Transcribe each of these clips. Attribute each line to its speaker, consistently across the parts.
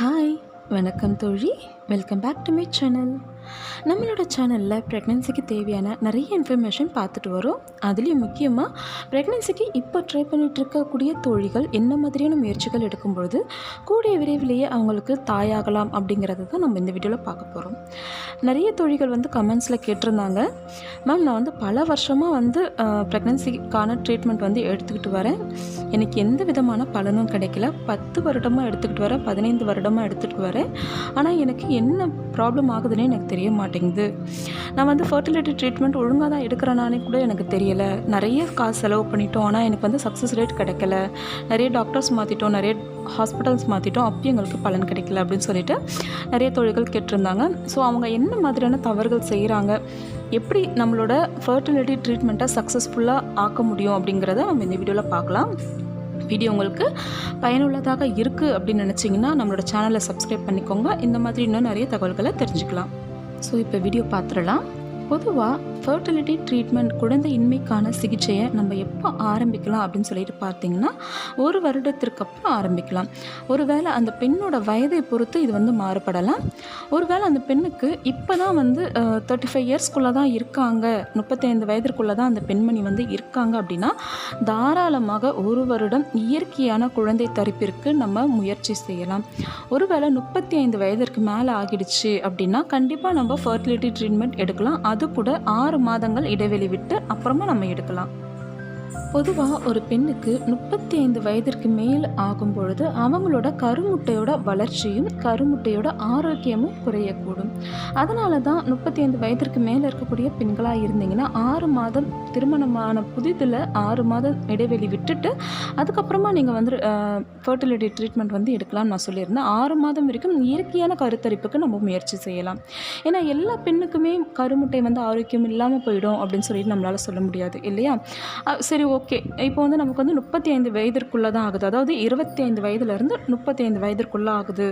Speaker 1: Hi வணக்கம் தோழி. Welcome back to my channel நம்மளோட சேனலில் ப்ரெக்னென்சிக்கு தேவையான நிறைய இன்ஃபர்மேஷன் பார்த்துட்டு வரோம். அதுலேயும் முக்கியமாக ப்ரெக்னென்சிக்கு இப்போ ட்ரை பண்ணிட்டு இருக்கக்கூடிய தோழிகள் என்ன மாதிரியான முயற்சிகள் எடுக்கும்பொழுது கூடிய விரைவிலேயே அவங்களுக்கு தாயாகலாம் அப்படிங்கிறத தான் நம்ம இந்த வீடியோவில் பார்க்க போகிறோம் நிறைய தோழிகள் வந்து கமெண்ட்ஸில் கேட்டிருந்தாங்க. மேம் நான் வந்து பல வருஷமாக வந்து ப்ரெக்னென்சிக்கான ட்ரீட்மெண்ட் வந்து எடுத்துக்கிட்டு வரேன். எனக்கு எந்த விதமான பலனும் கிடைக்கல. பத்து வருடமாக எடுத்துக்கிட்டு வரேன் பதினைந்து வருடமாக எடுத்துகிட்டு வரேன். ஆனால் எனக்கு என்ன ப்ராப்ளம் ஆகுதுன்னே எனக்கு தெரியும் தெரிய மாட்டேங்குது. நான் வந்து ஃபர்டிலிட்டி ட்ரீட்மெண்ட் ஒழுங்காக தான் எடுக்கிறனானே கூட எனக்கு தெரியலை. நிறைய காசு செலவு பண்ணிட்டோம். ஆனால் எனக்கு வந்து சக்ஸஸ் ரேட் கிடைக்கல. நிறைய டாக்டர்ஸ் மாற்றிட்டோம் நிறைய ஹாஸ்பிட்டல்ஸ் மாற்றிட்டோம் அப்பயும் எங்களுக்கு பலன் கிடைக்கல அப்படின்னு சொல்லிட்டு நிறைய தொழில்கள் கேட்டிருந்தாங்க. ஸோ அவங்க என்ன மாதிரியான தவறுகள் செய்கிறாங்க எப்படி நம்மளோட ஃபர்டிலிட்டி ட்ரீட்மெண்ட்டை சக்ஸஸ்ஃபுல்லாக ஆக்க முடியும் அப்படிங்கிறத நம்ம இந்த வீடியோவில் பார்க்கலாம். வீடியோ உங்களுக்கு பயனுள்ளதாக இருக்குது அப்படின்னு நினச்சிங்கன்னா நம்மளோட சேனலை சப்ஸ்கிரைப் பண்ணிக்கோங்க. இந்த மாதிரி இன்னும் நிறைய தகவல்களை தெரிஞ்சுக்கலாம். ஸோ இப்போ வீடியோ பார்த்துடலாம். பொதுவாக ஃபர்டிலிட்டி ட்ரீட்மெண்ட் குழந்தை இன்மைக்கான சிகிச்சையை நம்ம எப்போ ஆரம்பிக்கலாம் அப்படின்னு சொல்லிட்டு பார்த்தீங்கன்னா ஒரு வருடத்திற்கு அப்புறம் ஆரம்பிக்கலாம். ஒருவேளை அந்த பெண்ணோட வயதை பொறுத்து இது வந்து மாறுபடலாம். ஒருவேளை அந்த பெண்ணுக்கு இப்போ தான் வந்து தேர்ட்டி ஃபைவ் இயர்ஸ்க்குள்ளே தான் இருக்காங்க. முப்பத்தைந்து வயதிற்குள்ளே தான் அந்த பெண்மணி வந்து இருக்காங்க அப்படின்னா தாராளமாக ஒரு வருடம் இயற்கையான குழந்தை தரிப்பிற்கு நம்ம முயற்சி செய்யலாம். ஒருவேளை முப்பத்தி ஐந்து வயதிற்கு மேலே ஆகிடுச்சு அப்படின்னா கண்டிப்பாக நம்ம ஃபர்டிலிட்டி ட்ரீட்மெண்ட் எடுக்கலாம். அது கூட ஆறு மாதங்கள் இடைவெளி விட்டு அப்புறமா நம்ம எடுக்கலாம். பொதுவாக ஒரு பெண்ணுக்கு முப்பத்தி ஐந்து வயதிற்கு மேல் ஆகும் பொழுது அவங்களோட கருமுட்டையோட வளர்ச்சியும் கருமுட்டையோட ஆரோக்கியமும் குறையக்கூடும். அதனால தான் முப்பத்தி ஐந்து வயதிற்கு மேலே இருக்கக்கூடிய பெண்களாக இருந்தீங்கன்னா ஆறு மாதம் திருமணமான புதிதில் ஆறு மாதம் இடைவெளி விட்டுட்டு அதுக்கப்புறமா நீங்கள் வந்து ஃபர்டிலிட்டி ட்ரீட்மெண்ட் வந்து எடுக்கலாம்னு நான் சொல்லியிருந்தேன். ஆறு மாதம் வரைக்கும் இயற்கையான கருத்தரிப்புக்கு நம்ம முயற்சி செய்யலாம். ஏன்னா எல்லா பெண்ணுக்குமே கருமுட்டை வந்து ஆரோக்கியம் இல்லாமல் போயிடும் அப்படின்னு சொல்லிட்டு நம்மளால் சொல்ல முடியாது இல்லையா? சரி சரி ஓகே. இப்போ வந்து நமக்கு வந்து முப்பத்தி ஐந்து வயதிற்குள்ளே தான் ஆகுது. அதாவது இருபத்தி ஐந்து வயதுலேருந்து முப்பத்தி ஐந்து வயதிற்குள்ளே ஆகுது.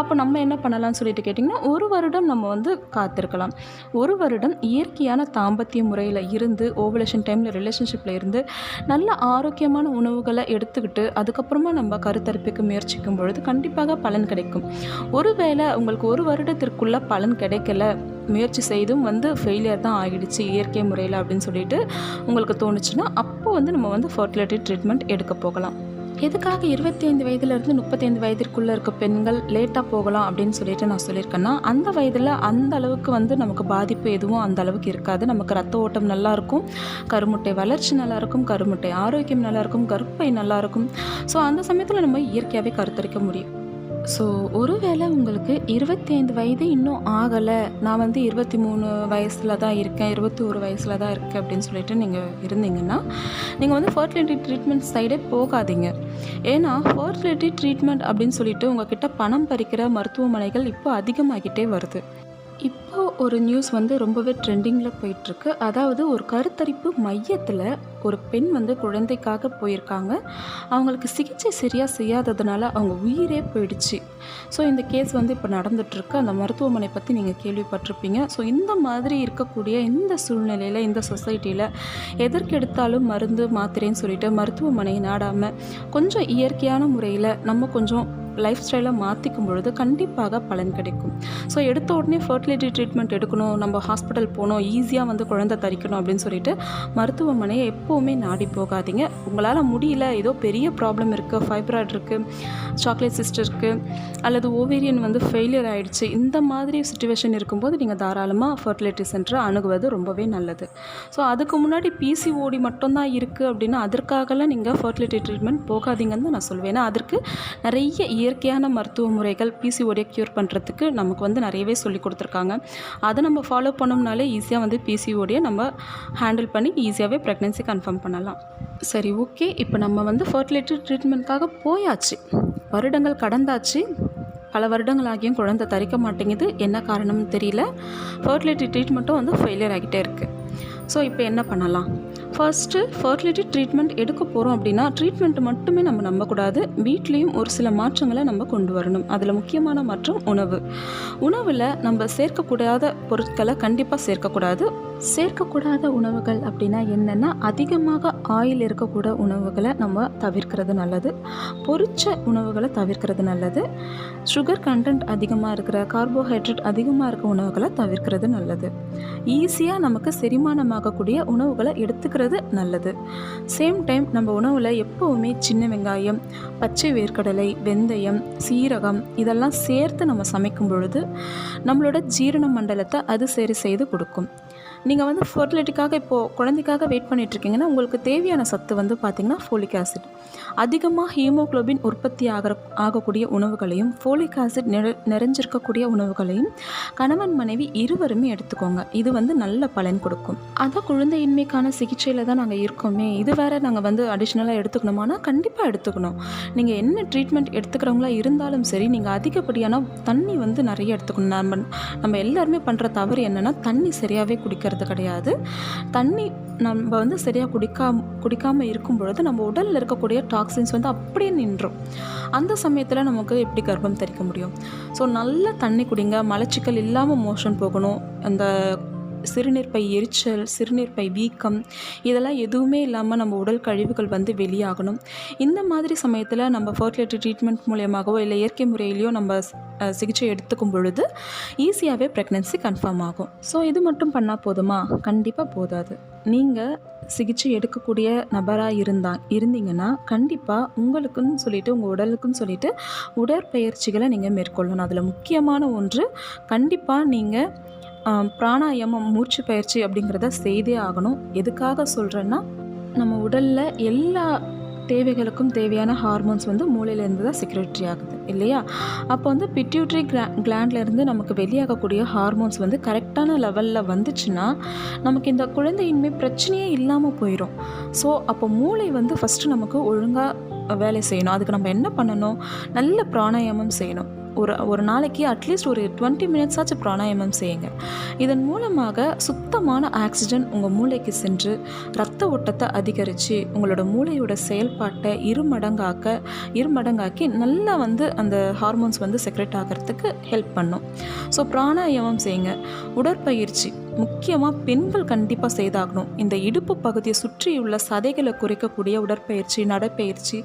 Speaker 1: அப்போ நம்ம என்ன பண்ணலாம்னு சொல்லிட்டு கேட்டிங்கன்னா ஒரு வருடம் நம்ம வந்து காத்திருக்கலாம். ஒரு வருடம் இயற்கையான தாம்பத்திய முறையில் இருந்து ஓவலேஷன் டைமில் ரிலேஷன்ஷிப்பில் இருந்து நல்ல ஆரோக்கியமான உணவுகளை எடுத்துக்கிட்டு அதுக்கப்புறமா நம்ம கருத்தரிப்புக்கு முயற்சிக்கும் பொழுது கண்டிப்பாக பலன் கிடைக்கும். ஒருவேளை உங்களுக்கு ஒரு வருடத்திற்குள்ளே பலன் கிடைக்கல முயற்சி செய்தும் வந்து ஃபெயிலியர் தான் ஆகிடுச்சு இயற்கை முறையில் அப்படின்னு சொல்லிட்டு உங்களுக்கு தோணுச்சுன்னா அப்போ வந்து நம்ம வந்து ஃபர்டிலிட்டி ட்ரீட்மெண்ட் எடுக்க போகலாம். எதுக்காக இருபத்தி ஐந்து வயதுலேருந்து முப்பத்தைந்து வயதிற்குள்ளே இருக்க பெண்கள் லேட்டாக போகலாம் அப்படின்னு சொல்லிட்டு நான் சொல்லியிருக்கேன்னா அந்த வயதில் அந்த அளவுக்கு வந்து நமக்கு பாதிப்பு எதுவும் அந்த அளவுக்கு இருக்காது. நமக்கு ரத்த ஓட்டம் நல்லாயிருக்கும் கருமுட்டை வளர்ச்சி நல்லாயிருக்கும் கருமுட்டை ஆரோக்கியம் நல்லாயிருக்கும் கருப்பை நல்லாயிருக்கும் ஸோ அந்த சமயத்தில் நம்ம இயற்கையாகவே கருத்தரிக்க முடியும். ஸோ ஒருவேளை உங்களுக்கு இருபத்தி ஐந்து வயது இன்னும் ஆகலை. நான் வந்து இருபத்தி மூணு வயசில் தான் இருக்கேன். இருபத்தி ஒரு வயசில் தான் இருக்கேன் அப்படின்னு சொல்லிட்டு நீங்கள் இருந்தீங்கன்னா நீங்கள் வந்து ஃபர்டிலிட்டி ட்ரீட்மெண்ட் சைடே போகாதீங்க. ஏன்னா ஃபர்டிலிட்டி ட்ரீட்மெண்ட் அப்படின்னு சொல்லிட்டு உங்ககிட்ட பணம் பறிக்கிற மருத்துவமனைகள் இப்போ அதிகமாகிட்டே வருது. இப்போ ஒரு நியூஸ் வந்து ரொம்பவே ட்ரெண்டிங்கில் போயிட்டுருக்கு. அதாவது ஒரு கருத்தரிப்பு மையத்தில் ஒரு பெண் வந்து குழந்தைக்காக போயிருக்காங்க. அவங்களுக்கு சிகிச்சை சரியாக செய்யாததுனால அவங்க உயிரே போயிடுச்சு. ஸோ இந்த கேஸ் வந்து இப்போ நடந்துகிட்ருக்கு அந்த மருத்துவமனை பற்றி நீங்கள் கேள்விப்பட்டிருப்பீங்க. ஸோ இந்த மாதிரி இருக்கக்கூடிய இந்த சூழ்நிலையில் இந்த சொசைட்டியில் எதற்கெடுத்தாலும் மருந்து மாத்திரைன்னு சொல்லிட்டு மருத்துவமனையை நாடாமல் கொஞ்சம் இயற்கையான முறையில் நம்ம கொஞ்சம் லைஃப் ஸ்டைலை மாற்றிக்கும் பொழுது கண்டிப்பாக பலன் கிடைக்கும். ஸோ எடுத்த உடனே ஃபர்டிலிட்டி ட்ரீட்மெண்ட் எடுக்கணும் நம்ம ஹாஸ்பிட்டல் போகணும் ஈஸியாக வந்து குழந்தை தரிக்கணும் அப்படின்னு சொல்லிட்டு மருத்துவமனையை எப்போவுமே நாடி போகாதீங்க. உங்களால் முடியல ஏதோ பெரிய ப்ராப்ளம் இருக்குது ஃபைப்ராய்ட் இருக்குது சாக்லேட் சிஸ்ட் இருக்குது அல்லது ஓவேரியன் வந்து ஃபெயிலியர் ஆகிடுச்சு இந்த மாதிரி சுச்சுவேஷன் இருக்கும்போது நீங்கள் தாராளமாக ஃபர்டிலிட்டி சென்டரை அணுகுவது ரொம்பவே நல்லது. ஸோ அதுக்கு முன்னாடி பிசிஓடி மட்டும்தான் இருக்குது அப்படின்னா அதற்காகலாம் நீங்கள் ஃபர்டிலிட்டி ட்ரீட்மெண்ட் போகாதீங்கன்னு தான் நான் சொல்லுவேன் ஏன்னா அதற்கு நிறைய இயற்கையான மருத்துவ முறைகள் பிசிஓடியை க்யூர் பண்ணுறதுக்கு நமக்கு வந்து நிறையவே சொல்லி கொடுத்துருக்காங்க. அதை நம்ம ஃபாலோ பண்ணோம்னாலே ஈஸியாக வந்து பிசிஓடியை நம்ம ஹேண்டில் பண்ணி ஈஸியாகவே ப்ரெக்னென்சி கன்ஃபார்ம் பண்ணலாம். சரி ஓகே இப்போ நம்ம வந்து ஃபர்டிலிட்டி ட்ரீட்மெண்ட்காக போயாச்சு. வருடங்கள் கடந்தாச்சு. பல வருடங்கள் ஆகியும் குழந்தை தரிக்க மாட்டேங்குது. என்ன காரணம்னு தெரியல. ஃபர்டிலிட்டி ட்ரீட்மெண்ட்டும் வந்து ஃபெயிலியர் ஆகிட்டே இருக்குது ஸோ இப்போ என்ன பண்ணலாம்? ஃபர்ஸ்ட்டு ஃபர்டிலிட்டி ட்ரீட்மெண்ட் எடுக்க போகிறோம் அப்படின்னா ட்ரீட்மெண்ட் மட்டுமே நம்ம நம்பக்கூடாது. வீட்லேயும் ஒரு சில மாற்றங்களை நம்ம கொண்டு வரணும். அதில் முக்கியமான மாற்றம் உணவு. உணவில் நம்ம சேர்க்கக்கூடாத பொருட்களை கண்டிப்பாக சேர்க்கக்கூடாது. சேர்க்கக்கூடாத உணவுகள் அப்படின்னா என்னென்னா அதிகமாக ஆயில் இருக்கக்கூட உணவுகளை நம்ம தவிர்க்கிறது நல்லது. பொரிச்ச உணவுகளை தவிர்க்கிறது நல்லது. சுகர் கண்டென்ட் அதிகமாக இருக்கிற கார்போஹைட்ரேட் அதிகமாக இருக்க உணவுகளை தவிர்க்கிறது நல்லது. ஈஸியாக நமக்கு செரிமானமாகக்கூடிய உணவுகளை எடுத்துக்கிறது நல்லது. சேம் டைம் நம்ம உணவில் எப்போவுமே சின்ன வெங்காயம் பச்சை வேர்க்கடலை வெந்தயம் சீரகம் இதெல்லாம் சேர்த்து நம்ம சமைக்கும் பொழுது நம்மளோட ஜீரண மண்டலத்தை அது சரி செய்து கொடுக்கும். நீங்கள் வந்து ஃபர்டிலிட்டிக்காக இப்போது குழந்தைக்காக வெயிட் பண்ணிகிட்ருக்கீங்கன்னா உங்களுக்கு தேவையான சத்து வந்து பார்த்திங்கன்னா ஃபோலிக் ஆசிட் அதிகமாக ஹீமோகுளோபின் உற்பத்தி ஆகிற ஆகக்கூடிய உணவுகளையும் ஃபோலிக் ஆசிட் நிற நிறைஞ்சிருக்கக்கூடிய உணவுகளையும் கணவன் மனைவி இருவருமே எடுத்துக்கோங்க. இது வந்து நல்ல பலன் கொடுக்கும். அதான் குழந்தையின்மைக்கான சிகிச்சையில் தான் நாங்கள் இருக்கோமே. இது வேறு நாங்கள் வந்து அடிஷ்னலாக எடுத்துக்கணுமானா கண்டிப்பாக எடுத்துக்கணும். நீங்கள் என்ன ட்ரீட்மெண்ட் எடுத்துக்கிறவங்களா இருந்தாலும் சரி நீங்கள் அதிகப்படியான தண்ணி வந்து நிறைய எடுத்துக்கணும். நம்ம நம்ம எல்லாருமே பண்ணுற தவறு என்னென்னா தண்ணி சரியாகவே குடிக்கிறது கிடையாது. தண்ணி நம்ம வந்து சரியாக குடிக்காம குடிக்காமல் இருக்கும் பொழுது நம்ம உடலில் இருக்கக்கூடிய டாக்ஸின்ஸ் வந்து அப்படியே நின்றோம். அந்த சமயத்தில் நமக்கு எப்படி கர்ப்பம் தரிக்க முடியும்? ஸோ நல்ல தண்ணி குடிங்க. மலச்சிக்கல் இல்லாமல் மோஷன் போகணும். அந்த சிறுநீர்ப்பை எரிச்சல் சிறுநீர்ப்பை வீக்கம் இதெல்லாம் எதுவுமே இல்லாமல் நம்ம உடல் கழிவுகள் வந்து வெளியாகணும். இந்த மாதிரி சமயத்தில் நம்ம ஃபர்டிலிட்டி ட்ரீட்மெண்ட் மூலியமாகவோ இல்லை இயற்கை முறையிலையோ நம்ம சிகிச்சை எடுத்துக்கும் பொழுது ஈஸியாகவே ப்ரெக்னென்சி கன்ஃபார்ம் ஆகும். ஸோ இது மட்டும் பண்ணால் போதுமா? கண்டிப்பாக போதாது. நீங்கள் சிகிச்சை எடுக்கக்கூடிய நபராக இருந்தா இருந்தீங்கன்னா கண்டிப்பாக உங்களுக்குன்னு சொல்லிவிட்டு உங்கள் உடலுக்குன்னு சொல்லிவிட்டு உடற்பயிற்சிகளை நீங்கள் மேற்கொள்ளணும். அதில் முக்கியமான ஒன்று கண்டிப்பாக நீங்கள் பிராணாயாமம் மூச்சு பயிற்சி அப்படிங்கிறத செய்தே ஆகணும். எதுக்காக சொல்கிறேன்னா நம்ம உடலில் எல்லா தேவைகளுக்கும் தேவையான ஹார்மோன்ஸ் வந்து மூளையிலேருந்து தான் செக்ரெட்டரி ஆகுது இல்லையா? அப்போ வந்து பிட்யூட்ரி கிளா கிளாண்ட்லேருந்து நமக்கு வெளியாகக்கூடிய ஹார்மோன்ஸ் வந்து கரெக்டான லெவலில் வந்துச்சுன்னா நமக்கு இந்த குழந்தையின்மை பிரச்சனையே இல்லாமல் போயிடும் ஸோ அப்போ மூளை வந்து ஃபஸ்ட்டு நமக்கு ஒழுங்காக வேலை செய்யணும். அதுக்கு நம்ம என்ன பண்ணணும்? நல்ல பிராணாயாமம் செய்யணும். ஒரு ஒரு நாளைக்கு அட்லீஸ்ட் ஒரு டுவெண்ட்டி மினிட்ஸாச்சும் பிராணாயாமம் செய்யுங்க. இதன் மூலமாக சுத்தமான ஆக்சிஜன் உங்கள் மூளைக்கு சென்று ரத்த ஓட்டத்தை அதிகரித்து உங்களோட மூளையோட செயல்பாட்டை இருமடங்காக்க இருமடங்காக்கி நல்லா வந்து அந்த ஹார்மோன்ஸ் வந்து செக்ரெட் ஆகிறதுக்கு ஹெல்ப் பண்ணும். ஸோ பிராணாயாமம் செய்யுங்க. உடற்பயிற்சி. முக்கியமாக பெண்கள் கண்டிப்பாக செய்தாகணும். இந்த இடுப்பு பகுதியை சுற்றியுள்ள சதைகளை குறைக்கக்கூடிய உடற்பயிற்சி நடைப்பயிற்சி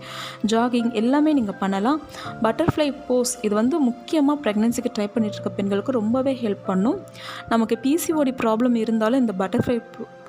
Speaker 1: ஜாகிங் எல்லாமே நீங்கள் பண்ணலாம். பட்டர்ஃப்ளை போஸ் இது வந்து முக்கியமாக ப்ரெக்னென்சிக்கு ட்ரை பண்ணிட்டு இருக்க பெண்களுக்கு ரொம்பவே ஹெல்ப் பண்ணும். நமக்கு பிசிஓடி ப்ராப்ளம் இருந்தாலும் இந்த பட்டர்ஃப்ளை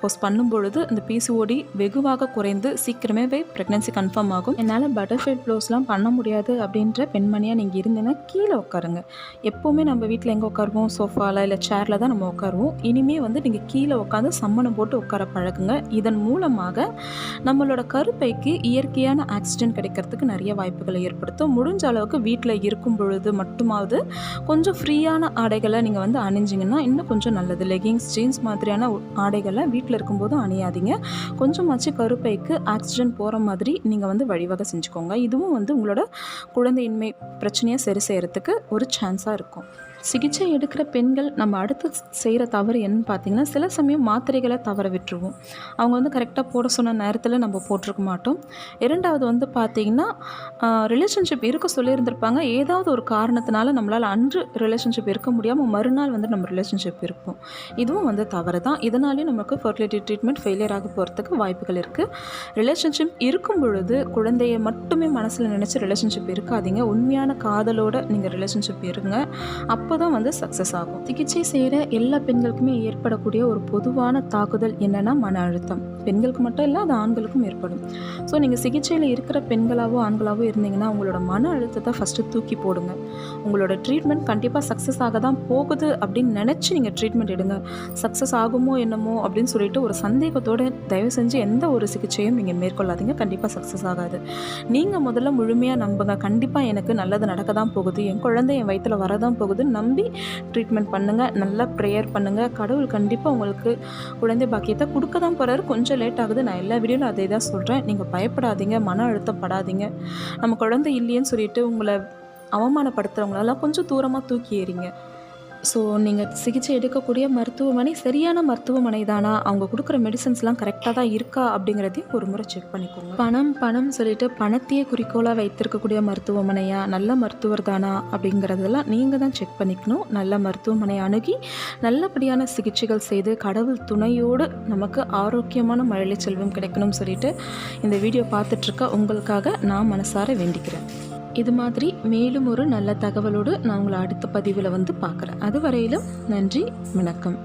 Speaker 1: போஸ் பண்ணும் பொழுது இந்த பிசிஓடி வெகுவாக குறைந்து சீக்கிரமே ப்ரெக்னன்சி கன்ஃபார்ம் ஆகும். என்னால் பட்டர்ஃப்ளை ப்ளோஸ்லாம் பண்ண முடியாது அப்படின்ற பெண்மணியாக நீங்கள் இருந்தீங்கன்னா கீழே உட்காருங்க. எப்போவுமே நம்ம வீட்டில் எங்கே உட்காருவோம்? சோஃபாவில் இல்லை சேரில் தான் நம்ம உட்காருவோம். இனிமே வந்து நீங்கள் கீழே உட்காந்து சம்மணம் போட்டு உட்கார பழகுங்க. இதன் மூலமாக நம்மளோட கருப்பைக்கு இயற்கையான ஆக்சிஜன் கிடைக்கிறதுக்கு நிறைய வாய்ப்புகளை ஏற்படுத்தும். முடிஞ்ச அளவுக்கு வீட்டில் இருக்கும் பொழுது மட்டுமாவது கொஞ்சம் ஃப்ரீயான ஆடைகளை நீங்கள் வந்து அணிஞ்சிங்கன்னா இன்னும் கொஞ்சம் நல்லது. லெகிங்ஸ் ஜீன்ஸ் மாதிரியான உ- ஆடைகளை வீட்டில் இருக்கும்போது அணியாதீங்க. கொஞ்சமாச்சு கருப்பைக்கு ஆக்சிஜன் போகிற மாதிரி நீங்கள் வந்து வழிவகை செஞ்சுக்கோங்க. இதுவும் வந்து உங்களோட குழந்தையின்மை பிரச்சனையை சரி செய்கிறதுக்கு ஒரு சான்ஸாக இருக்கும். சிகிச்சை எடுக்கிற பெண்கள் நம்ம அடுத்து செய்கிற தவறு என்னன்னு பார்த்தீங்கன்னா சில சமயம் மாத்திரைகளை தவற விட்டுருவோம். அவங்க வந்து கரெக்டாக போட சொன்ன நேரத்தில் நம்ம போட்டிருக்க மாட்டோம். இரண்டாவது வந்து பார்த்திங்கன்னா ரிலேஷன்ஷிப் இருக்க சொல்லியிருந்திருப்பாங்க. ஏதாவது ஒரு காரணத்தினால நம்மளால் அன்று ரிலேஷன்ஷிப் இருக்க முடியாமல் மறுநாள் வந்து நம்ம ரிலேஷன்ஷிப் இருப்போம். இதுவும் வந்து தவறு தான். இதனாலேயும் நமக்கு ஃபர்டிலிட்டி ட்ரீட்மெண்ட் ஃபெயிலியர் ஆக போகிறதுக்கு வாய்ப்புகள் இருக்குது ரிலேஷன்ஷிப் இருக்கும் பொழுது குழந்தைய மட்டுமே மனசில் நினச்சி ரிலேஷன்ஷிப் இருக்காதீங்க. உண்மையான காதலோடு நீங்கள் ரிலேஷன்ஷிப் இருங்க. அப்போ தான் வந்து சக்ஸஸ் ஆகும். சிகிச்சை செய்கிற எல்லா பெண்களுக்குமே ஏற்படக்கூடிய ஒரு பொதுவான தாக்குதல் என்னென்னா மன அழுத்தம். பெண்களுக்கு மட்டும் இல்லை அது ஆண்களுக்கும் ஏற்படும். ஸோ நீங்கள் சிகிச்சையில் இருக்கிற பெண்களாகவோ ஆண்களாகவோ இருந்தீங்கன்னா உங்களோட மன அழுத்தத்தை ஃபஸ்ட்டு தூக்கி போடுங்க. உங்களோட ட்ரீட்மெண்ட் கண்டிப்பாக சக்ஸஸ் ஆக தான் போகுது அப்படின்னு நினச்சி நீங்கள் ட்ரீட்மெண்ட் எடுங்க. சக்ஸஸ் ஆகுமோ என்னமோ அப்படின்னு சொல்லிட்டு ஒரு சந்தேகத்தோடு தயவு செஞ்சு எந்த ஒரு சிகிச்சையும் நீங்கள் மேற்கொள்ளாதீங்க. கண்டிப்பாக சக்ஸஸ் ஆகாது. நீங்கள் முதல்ல முழுமையாக நம்புங்க. கண்டிப்பாக எனக்கு நல்லது நடக்க தான் போகுது. என் குழந்தை என் வயிற்றில் வரதான் போகுது நம்பி ட்ரீட்மெண்ட் பண்ணுங்கள் நல்லா ப்ரேயர் பண்ணுங்கள் கடவுள் கண்டிப்பாக உங்களுக்கு குழந்தை பாக்கியத்தை கொடுக்க தான் போகிறாரு கொஞ்சம் லேட் ஆகுது. நான் எல்லா வீடியோவில் அதே தான் சொல்கிறேன் நீங்கள் பயப்படாதீங்க. மன அழுத்தப்படாதீங்க நம்ம குழந்தை இல்லையேன்னு சொல்லிட்டு உங்களை அவமானப்படுத்துகிறவங்களெல்லாம் கொஞ்சம் தூரமாக தூக்கி ஏறிங்க ஸோ நீங்கள் சிகிச்சை எடுக்கக்கூடிய மருத்துவமனை சரியான மருத்துவமனை தானா? அவங்க கொடுக்குற மெடிசன்ஸ்லாம் கரெக்டாக தான் இருக்கா? அப்படிங்கிறதையும் ஒரு முறை செக் பண்ணிக்கோங்க. பணம் பணம் சொல்லிட்டு பணத்தையே குறிக்கோளாக வைத்திருக்கக்கூடிய மருத்துவமனையா? நல்ல மருத்துவர் தானா? அப்படிங்கிறதெல்லாம் நீங்கள் தான் செக் பண்ணிக்கணும். நல்ல மருத்துவமனை அணுகி நல்லபடியான சிகிச்சைகள் செய்து கடவுள் துணையோடு நமக்கு ஆரோக்கியமான மழலை செல்வம் கிடைக்கணும்னு சொல்லிட்டு இந்த வீடியோ பார்த்துட்ருக்க உங்களுக்காக நான் மனசார வேண்டிக்கிறேன். இது மாதிரி மேலும் ஒரு நல்ல தகவலோடு நான் உங்களை அடுத்த பதிவில் வந்து பார்க்குறேன். அது வரையிலும் நன்றி வணக்கம்.